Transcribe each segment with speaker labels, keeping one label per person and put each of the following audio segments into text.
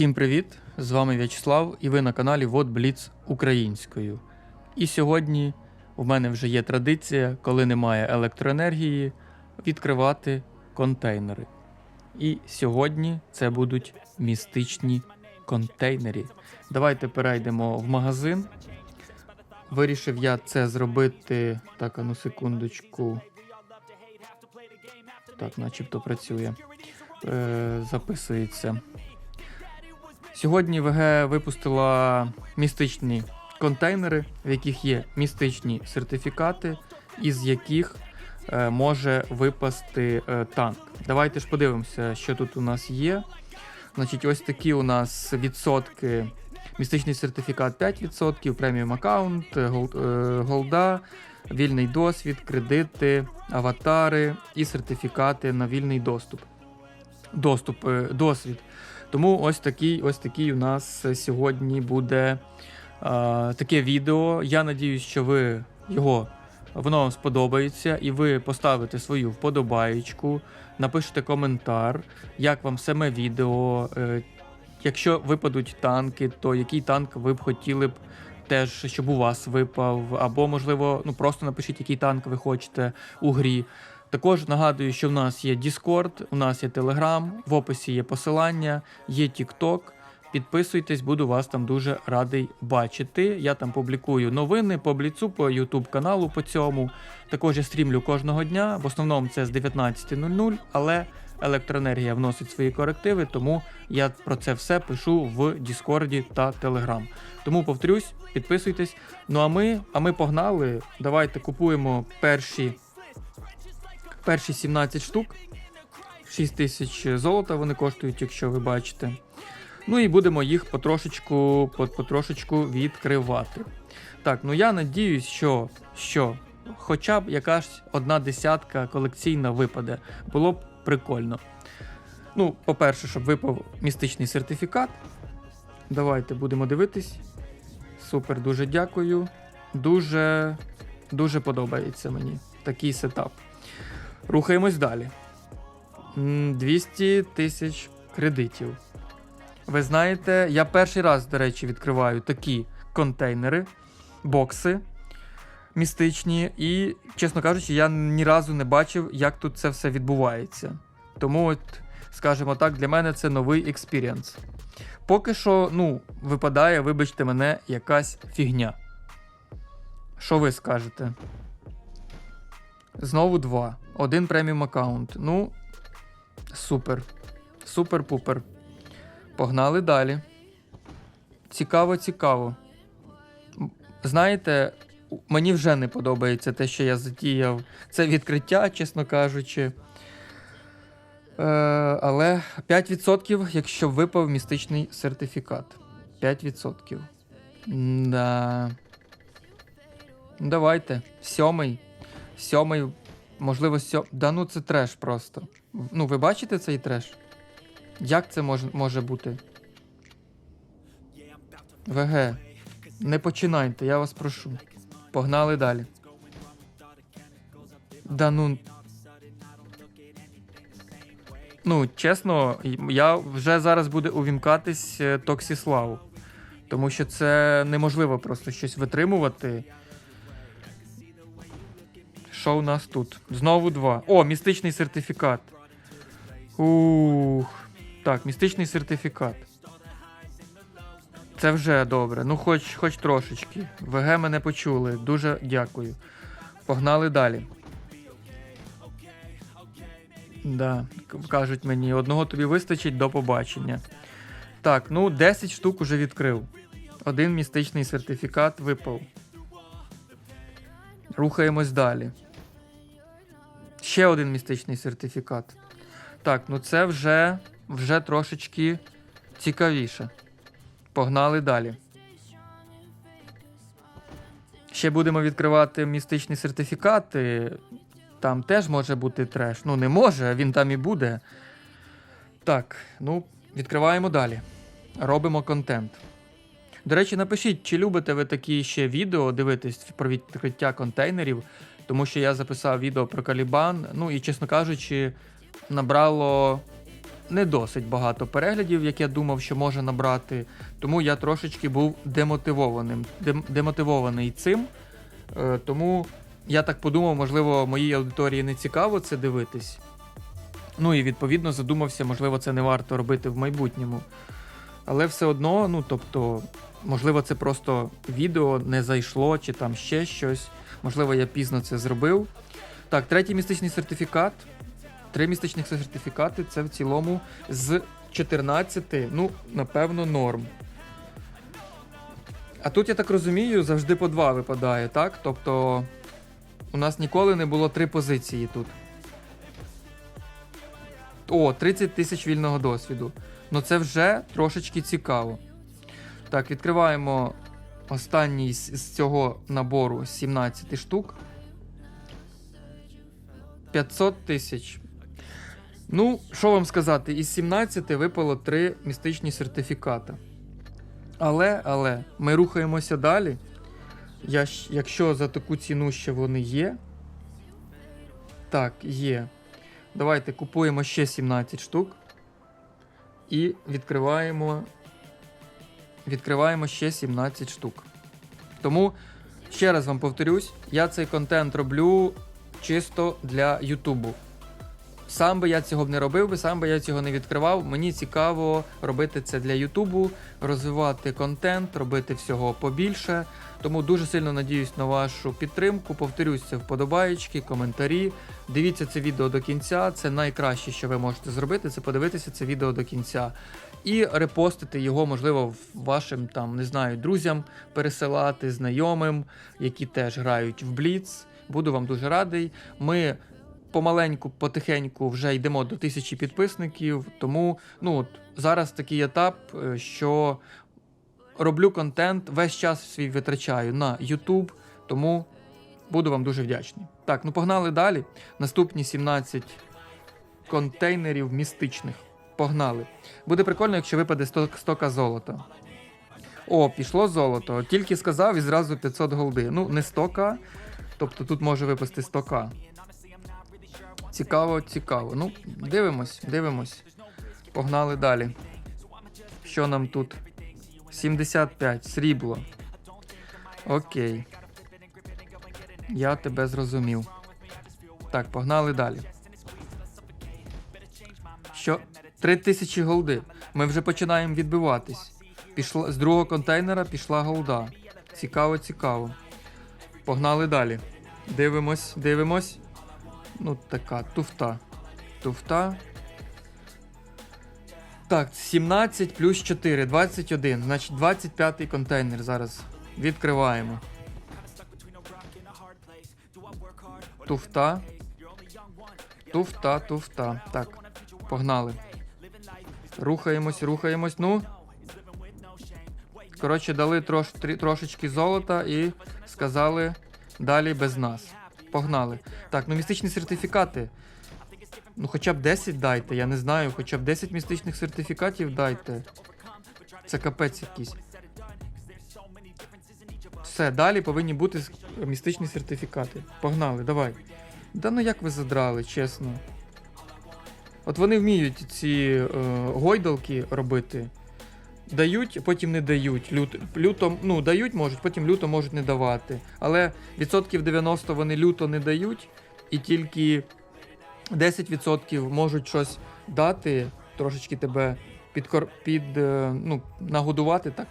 Speaker 1: Всім привіт! З вами В'ячеслав і ви на каналі Вот Бліц українською. І сьогодні у мене вже є традиція, коли немає електроенергії, відкривати контейнери. І сьогодні це будуть містичні контейнери. Давайте перейдемо в магазин. Вирішив я це зробити. Так, а ну секундочку. Так, начебто працює. Е, записується. Сьогодні ВГ випустила містичні контейнери, в яких є містичні сертифікати, із яких е, може випасти е, танк. Давайте ж подивимося, що тут у нас є. Значить, ось такі у нас відсотки. Містичний сертифікат 5%, преміум аккаунт, е, гол- голда, вільний досвід, кредити, аватари і сертифікати на вільний доступ. Доступ, досвід. Тому ось такий, ось такий у нас сьогодні буде а, таке відео. Я надіюсь, що ви його воно вам сподобається, і ви поставите свою вподобаєчку, напишете коментар, як вам саме відео. Е, якщо випадуть танки, то який танк ви б хотіли б теж, щоб у вас випав, або, можливо, ну просто напишіть, який танк ви хочете у грі. Також нагадую, що в нас є Discord, у нас є Telegram, в описі є посилання, є TikTok. Підписуйтесь, буду вас там дуже радий бачити. Я там публікую новини по бліцу, по YouTube каналу по цьому. Також я стрімлю кожного дня. В основному це з 19.00, але електроенергія вносить свої корективи, тому я про це все пишу в Discord та Telegram. Тому повторюсь, підписуйтесь. Ну а ми, а ми погнали. Давайте купуємо перші перші 17 штук. 6 тисяч золота вони коштують, якщо ви бачите. Ну і будемо їх потрошечку, потрошечку відкривати. Так, ну я надіюсь, що, що хоча б якась одна десятка колекційна випаде. Було б прикольно. Ну, по-перше, щоб випав містичний сертифікат. Давайте будемо дивитись. Супер, дуже дякую. Дуже, дуже подобається мені такий сетап. Рухаємось далі. 200 тисяч кредитів. Ви знаєте, я перший раз, до речі, відкриваю такі контейнери, бокси містичні, і, чесно кажучи, я ні разу не бачив, як тут це все відбувається. Тому, от, скажімо так, для мене це новий експірієнс. Поки що, ну, випадає, вибачте мене, якась фігня. Що ви скажете? Знову два. Один преміум аккаунт. Ну, супер. Супер-пупер. Погнали далі. Цікаво, цікаво. Знаєте, мені вже не подобається те, що я затіяв. Це відкриття, чесно кажучи. Е, але 5%, якщо випав містичний сертифікат. 5%. Да. Давайте. Сьомий. Сьомий, можливо, сьом... Да ну це треш просто. Ну, ви бачите цей треш? Як це може, може бути? ВГ. Не починайте, я вас прошу. Погнали далі. Да ну. Ну, чесно, я вже зараз буде увімкатись е, Токсіславу. Тому що це неможливо просто щось витримувати. Що у нас тут? Знову два. О, містичний сертифікат. Ух. Так, містичний сертифікат. Це вже добре. Ну, хоч, хоч трошечки. ВГ мене почули. Дуже дякую. Погнали далі. Да, кажуть мені, одного тобі вистачить до побачення. Так, ну 10 штук уже відкрив. Один містичний сертифікат випав. Рухаємось далі. Ще один містичний сертифікат. Так, ну це вже, вже трошечки цікавіше. Погнали далі. Ще будемо відкривати містичні сертифікати. Там теж може бути треш. Ну, не може, він там і буде. Так, ну, відкриваємо далі. Робимо контент. До речі, напишіть, чи любите ви такі ще відео дивитись про відкриття контейнерів, тому що я записав відео про Калібан. Ну і, чесно кажучи, набрало не досить багато переглядів, як я думав, що може набрати. Тому я трошечки був демотивованим. Дем- демотивований цим. Е, тому я так подумав, можливо, моїй аудиторії не цікаво це дивитись. Ну і відповідно задумався, можливо, це не варто робити в майбутньому. Але все одно, ну тобто, можливо, це просто відео не зайшло, чи там ще щось. Можливо, я пізно це зробив. Так, третій містичний сертифікат. Три містичних сертифікати це в цілому з 14, ну, напевно, норм. А тут, я так розумію, завжди по два випадає, так? Тобто, у нас ніколи не було три позиції тут. О, 30 тисяч вільного досвіду. Ну це вже трошечки цікаво. Так, відкриваємо останній з, цього набору 17 штук. 500 тисяч. Ну, що вам сказати, із 17 випало 3 містичні сертифікати. Але, але, ми рухаємося далі. Я, якщо за таку ціну ще вони є. Так, є. Давайте купуємо ще 17 штук. І відкриваємо. Відкриваємо ще 17 штук. Тому, ще раз вам повторюсь, я цей контент роблю чисто для Ютубу. Сам би я цього б не робив би, сам би я цього не відкривав. Мені цікаво робити це для Ютубу, розвивати контент, робити всього побільше. Тому дуже сильно надіюсь на вашу підтримку. Повторюсь, це вподобаєчки, коментарі. Дивіться це відео до кінця. Це найкраще, що ви можете зробити, це подивитися це відео до кінця. І репостити його, можливо, вашим там, не знаю, друзям пересилати, знайомим, які теж грають в Бліц. Буду вам дуже радий. Ми помаленьку, потихеньку вже йдемо до тисячі підписників. Тому ну, от, зараз такий етап, е, що роблю контент, весь час свій витрачаю на YouTube, тому буду вам дуже вдячний. Так, ну погнали далі. Наступні 17 контейнерів містичних. Погнали. Буде прикольно, якщо випаде 100, 100 золота. О, пішло золото. Тільки сказав і зразу 500 голди. Ну, не 100к, тобто тут може випасти 100к. Цікаво, цікаво. Ну, дивимось, дивимось. Погнали далі. Що нам тут? 75, срібло. Окей. Я тебе зрозумів. Так, погнали далі. Що? 3000 голди. Ми вже починаємо відбиватись. Пішла, з другого контейнера пішла голда. Цікаво, цікаво. Погнали далі. Дивимось, дивимось. Ну, така туфта. Туфта. Так, 17 плюс 4, 21. Значить, 25 контейнер зараз. Відкриваємо. Туфта. Туфта, туфта. Так, погнали. Рухаємось, рухаємось. Ну. Коротше, дали трош, трі- трошечки золота і сказали далі без нас. Погнали. Так, ну містичні сертифікати. Ну хоча б 10 дайте, я не знаю, хоча б 10 містичних сертифікатів дайте. Це капець якийсь. Все, далі повинні бути містичні сертифікати. Погнали, давай. Да ну як ви задрали, чесно. От вони вміють ці е, гойдалки робити. Дають, потім не дають. Лют, люто, ну, дають можуть, потім люто можуть не давати. Але відсотків 90 вони люто не дають, і тільки 10% можуть щось дати, трошечки тебе підкор, під, е, ну, нагодувати так,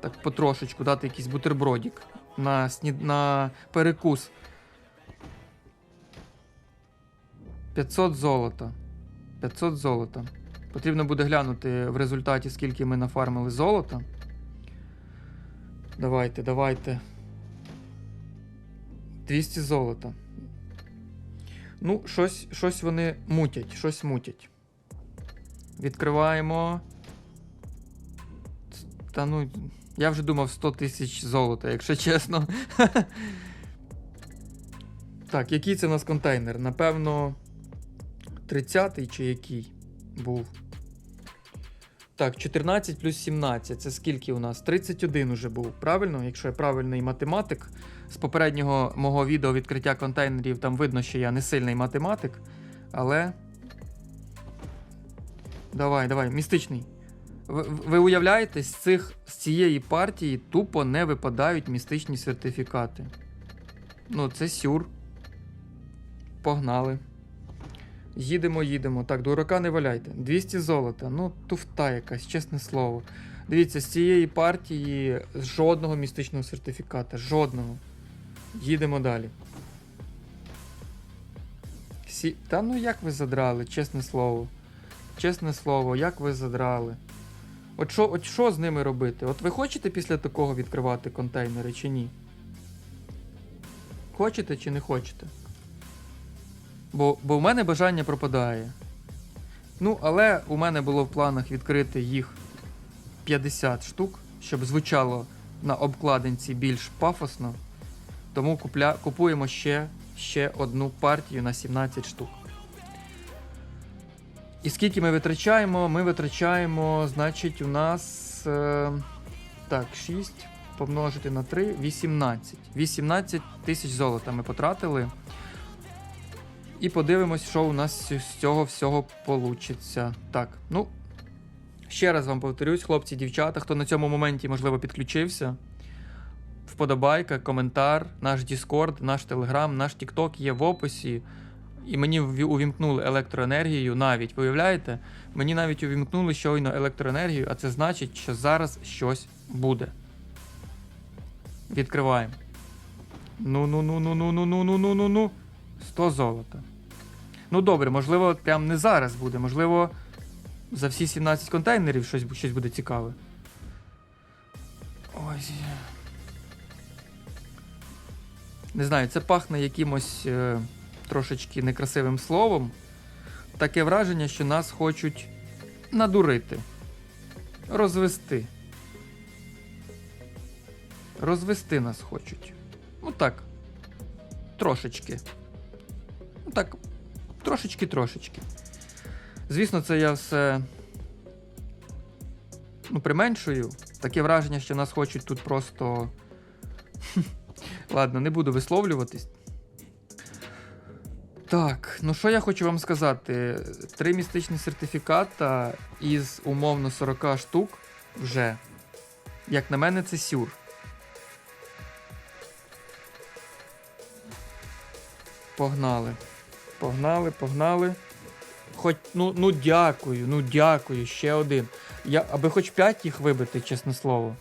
Speaker 1: так потрошечку, дати якийсь бутербродик на, на перекус. 500 золота. 500 золота. Потрібно буде глянути в результаті, скільки ми нафармили золота. Давайте, давайте. 200 золота. Ну, щось, щось вони мутять, щось мутять. Відкриваємо. Та ну, я вже думав 100 тисяч золота, якщо чесно. Так, який це у нас контейнер? Напевно, 30-й чи який був. Так, 14 плюс 17. Це скільки у нас? 31 уже був. Правильно? Якщо я правильний математик. З попереднього мого відео відкриття контейнерів там видно, що я не сильний математик. Але. Давай, давай, містичний. Ви, ви уявляєте, з, цих, з цієї партії тупо не випадають містичні сертифікати. Ну, це сюр. Погнали. Їдемо, їдемо. Так, дурака не валяйте. 200 золота. Ну, туфта якась, чесне слово. Дивіться, з цієї партії жодного містичного сертифіката. Жодного. Їдемо далі. Сі... Та ну як ви задрали, чесне слово. Чесне слово, як ви задрали. От що, от що з ними робити? От ви хочете після такого відкривати контейнери чи ні? Хочете чи не хочете? Бо, бо в мене бажання пропадає. Ну, але у мене було в планах відкрити їх 50 штук, щоб звучало на обкладинці більш пафосно. Тому купля, купуємо ще, ще одну партію на 17 штук. І скільки ми витрачаємо? Ми витрачаємо, значить, у нас. Е, так, 6 помножити на 3, 18. 18 тисяч золота ми потратили. І подивимось, що у нас з цього всього получиться. Так, ну. Ще раз вам повторюсь, хлопці, дівчата, хто на цьому моменті, можливо, підключився. Вподобайка, коментар, наш Discord, наш Telegram, наш TikTok є в описі. І мені увімкнули електроенергію навіть. Ви уявляєте? Мені навіть увімкнули щойно електроенергію, а це значить, що зараз щось буде. Відкриваємо. Ну 100 золота. Ну добре, можливо, прям не зараз буде, можливо, за всі 17 контейнерів щось, щось буде цікаве. Ось. Не знаю, це пахне якимось е, трошечки некрасивим словом. Таке враження, що нас хочуть надурити, розвести. Розвести нас хочуть. Ну так. Трошечки. Так, трошечки-трошечки. Звісно, це я все ну, применшую. Таке враження, що нас хочуть тут просто. Ладно, не буду висловлюватись. Так, ну що я хочу вам сказати? Три містичні сертифіката із умовно 40 штук вже. Як на мене, це сюр. Погнали. Погнали, погнали. Хоч, ну, ну дякую, ну дякую, ще один. Я, аби хоч 5 їх вибити, чесне слово.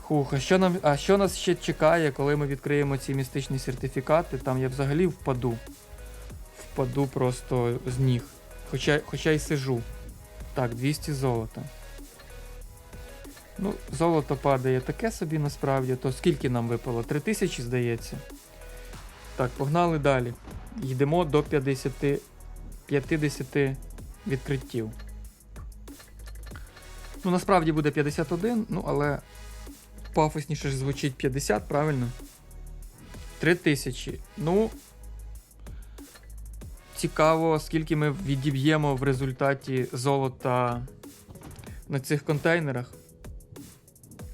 Speaker 1: Хух, а що, нам, а що нас ще чекає, коли ми відкриємо ці містичні сертифікати? Там я взагалі впаду. Впаду просто з ніг. Хоча, хоча й сижу. Так, 200 золота. Ну, золото падає таке собі насправді, то скільки нам випало? 3000, здається. Так, погнали далі. Йдемо до 50, 50 відкриттів. Ну, насправді буде 51, ну але пафосніше ж звучить 50, правильно? 3000. Ну. Цікаво, скільки ми відіб'ємо в результаті золота на цих контейнерах.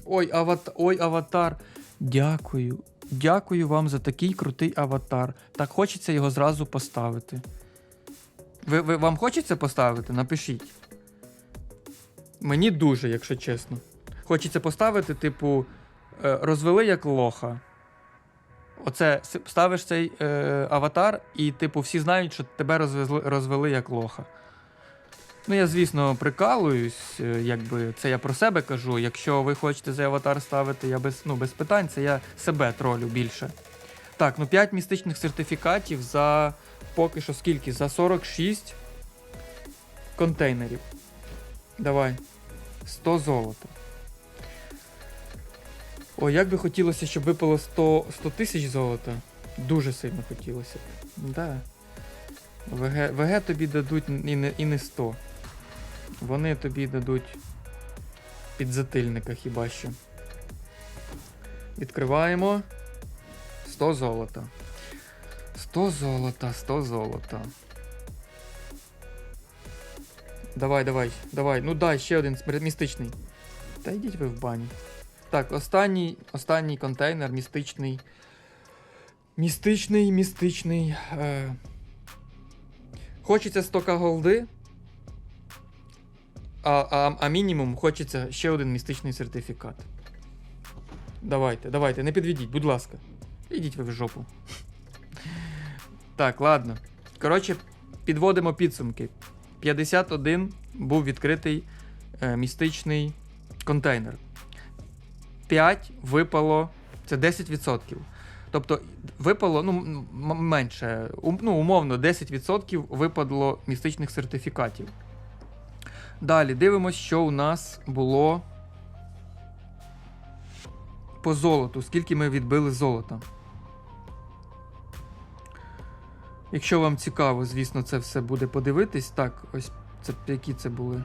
Speaker 1: Ой, ават... Ой, аватар. Дякую. Дякую вам за такий крутий аватар. Так хочеться його зразу поставити. Ви, ви, вам хочеться поставити? Напишіть. Мені дуже, якщо чесно. Хочеться поставити, типу, е, розвели як лоха. Оце ставиш цей е, аватар, і, типу, всі знають, що тебе розвезли, розвели як лоха. Ну, я, звісно, прикалуюсь, е, якби це я про себе кажу. Якщо ви хочете цей аватар ставити, я без, ну, без питань, це я себе тролю більше. Так, ну 5 містичних сертифікатів за поки що скільки? За 46 контейнерів. Давай. 100 золота. О, як би хотілося, щоб випало 100 100 тисяч золота. Дуже сильно хотілося. б. Да. ВГ, ВГ тобі дадуть і не, і не 100. Вони тобі дадуть підзатильника хіба що. Відкриваємо. 100 золота. 100 золота, 100 золота. Давай, давай, давай. Ну дай, ще один містичний. Та йдіть ви в баню. Так, останній, останній контейнер містичний. Містичний, містичний. Е... Хочеться 100к голди. А, а, а мінімум хочеться ще один містичний сертифікат. Давайте, давайте, не підведіть, будь ласка. Ідіть ви в жопу. Так, ладно. Коротше, підводимо підсумки. 51 був відкритий е, містичний контейнер. 5 випало. Це 10%. Тобто випало ну, менше. ну, умовно, 10% випадло містичних сертифікатів. Далі дивимось, що у нас було по золоту. Скільки ми відбили золота. Якщо вам цікаво, звісно, це все буде подивитись. Так, ось це які це були.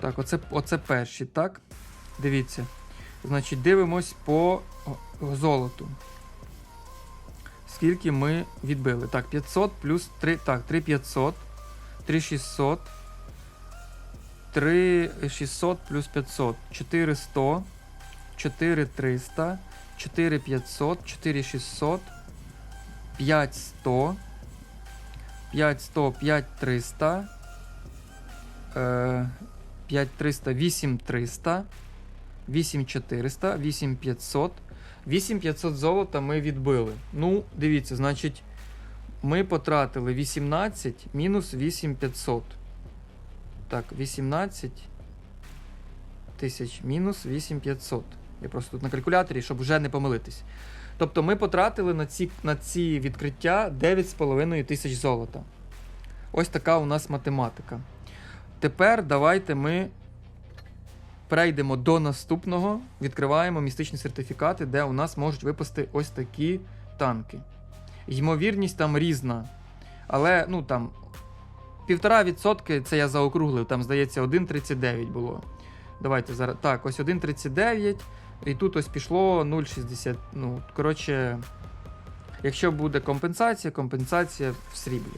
Speaker 1: Так, оце, оце перші, так? Дивіться. Значить, дивимось по золоту. Скільки ми відбили? Так, 500 плюс 3. Так, 3500, 3600, 3600 плюс 500, 400, 4300, 4500, 4600, 5100, 5100, 5300, е, 5300, 8300, 8400, 8500. 8500 золота ми відбили. Ну, дивіться, значить, ми потратили 18 мінус 8500. Так, 18 тисяч мінус 8500. Я просто тут на калькуляторі, щоб вже не помилитись. Тобто ми потратили на ці, на ці відкриття 9,5 тисяч золота. Ось така у нас математика. Тепер давайте ми перейдемо до наступного. Відкриваємо містичні сертифікати, де у нас можуть випасти ось такі танки. Ймовірність там різна. Але, ну там, півтора відсотки це я заокруглив, там, здається, 1,39 було. Давайте зараз. Так, ось 1,39. І тут ось пішло 0,60. Ну, коротше, якщо буде компенсація, компенсація в сріблі.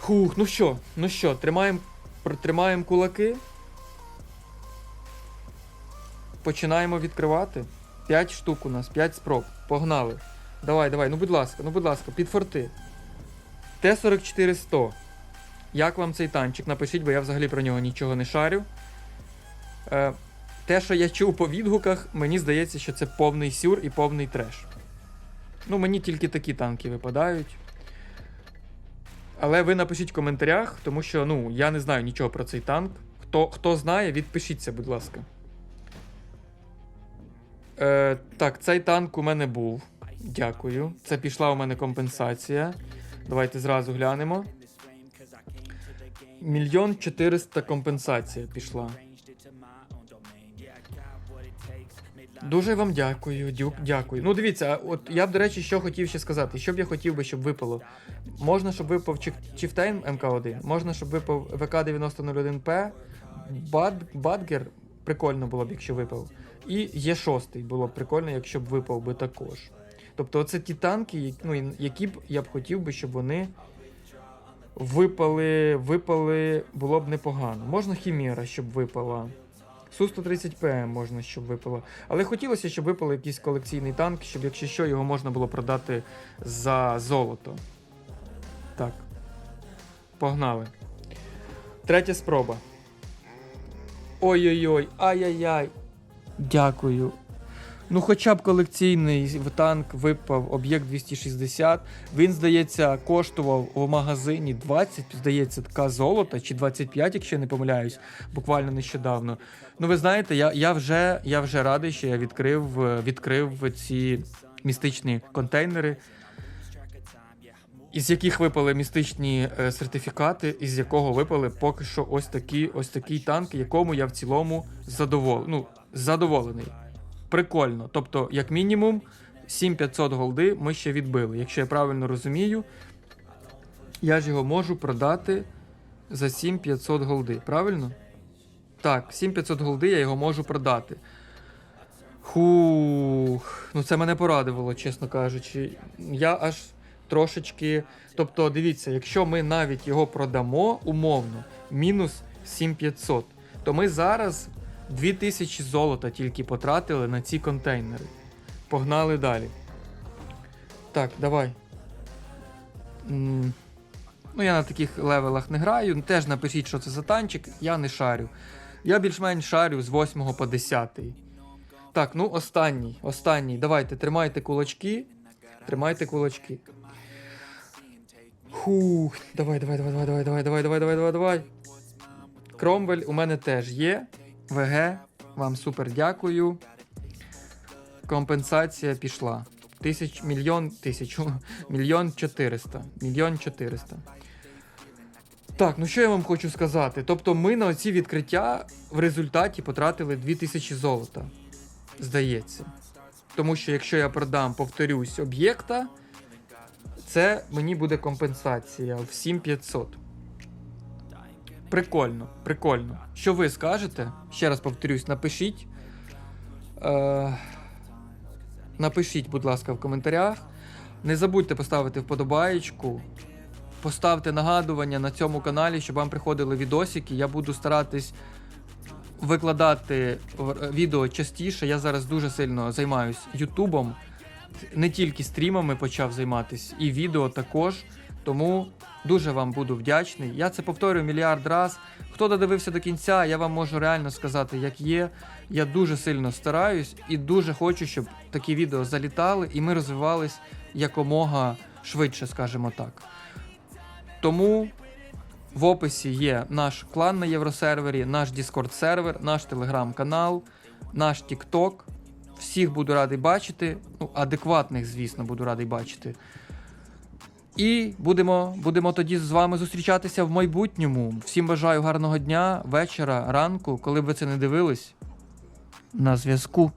Speaker 1: Хух, ну що, ну що, тримаємо тримаємо кулаки. Починаємо відкривати. 5 штук у нас, 5 спроб. Погнали. Давай, давай, ну будь ласка, ну будь ласка, під форти. Т-44-100. Як вам цей танчик? Напишіть, бо я взагалі про нього нічого не шарю. Е, те, що я чув по відгуках, мені здається, що це повний сюр і повний треш. Ну, мені тільки такі танки випадають. Але ви напишіть в коментарях, тому що ну, я не знаю нічого про цей танк. Хто, хто знає, відпишіться, будь ласка. Е, так, цей танк у мене був. Дякую. Це пішла у мене компенсація. Давайте зразу глянемо. Мільйон чотириста компенсація пішла. Дуже вам дякую, дюк, дякую. Ну, дивіться, от я б, до речі, що хотів ще сказати. Що б я хотів би, щоб випало? Можна, щоб випав Чифтейн МК1, можна, щоб випав ВК-9001П, Бад, Бадгер, прикольно було б, якщо випав. І Є6 було б прикольно, якщо б випав би також. Тобто, оце ті танки, які, ну, які б я б хотів би, щоб вони випали, випали, було б непогано. Можна Хімера, щоб випала. Су-130ПМ можна, щоб випало. Але хотілося, щоб випало якийсь колекційний танк, щоб, якщо що, його можна було продати за золото. Так. Погнали. Третя спроба. Ой-ой-ой, ай-яй-яй. Дякую. Ну, хоча б колекційний в танк випав об'єкт 260. Він, здається, коштував у магазині 20, здається, така золота, чи 25, якщо я не помиляюсь, буквально нещодавно. Ну, ви знаєте, я, я, вже, я вже радий, що я відкрив, е, відкрив ці містичні контейнери, із яких випали містичні е, сертифікати, із якого випали поки що ось такі, ось такий танк, якому я в цілому задовол... ну, задоволений. Прикольно. Тобто, як мінімум, 7500 голди ми ще відбили. Якщо я правильно розумію, я ж його можу продати за 7500 голди. Правильно? Так, 7500 голди я його можу продати. Хух, ну це мене порадувало, чесно кажучи. Я аж трошечки. Тобто, дивіться, якщо ми навіть його продамо умовно, мінус 7500, то ми зараз 2000 золота тільки потратили на ці контейнери. Погнали далі. Так, давай. Ну, я на таких левелах не граю. Теж напишіть, що це за танчик, я не шарю. Я більш-менш шарю з 8 по 10. Так, ну останній. Останній. Давайте, тримайте кулачки. Тримайте кулачки. Хух, давай, давай, давай, давай, давай, давай, давай, давай, давай, давай. Кромвель у мене теж є. ВГ, вам супер дякую. Компенсація пішла. Тисяч, мільйон, тисячу, мільйон чотириста. Мільйон чотириста. Так, ну що я вам хочу сказати? Тобто ми на оці відкриття в результаті потратили 2000 золота. Здається. Тому що якщо я продам, повторюсь, об'єкта, це мені буде компенсація в 7500. Прикольно, прикольно. Що ви скажете? Ще раз повторюсь, напишіть. Е, напишіть, будь ласка, в коментарях. Не забудьте поставити вподобаєчку. Поставте нагадування на цьому каналі, щоб вам приходили відосики. Я буду старатись викладати відео частіше. Я зараз дуже сильно займаюсь Ютубом. Не тільки стрімами почав займатися, і відео також. Тому дуже вам буду вдячний. Я це повторюю мільярд раз. Хто додивився до кінця, я вам можу реально сказати, як є. Я дуже сильно стараюсь і дуже хочу, щоб такі відео залітали і ми розвивались якомога швидше, скажімо так. Тому в описі є наш клан на євросервері, наш Discord сервер, наш телеграм-канал, наш TikTok. Всіх буду радий бачити. Ну, адекватних, звісно, буду радий бачити. І будемо, будемо тоді з вами зустрічатися в майбутньому. Всім бажаю гарного дня, вечора, ранку, коли б ви це не дивились. На зв'язку.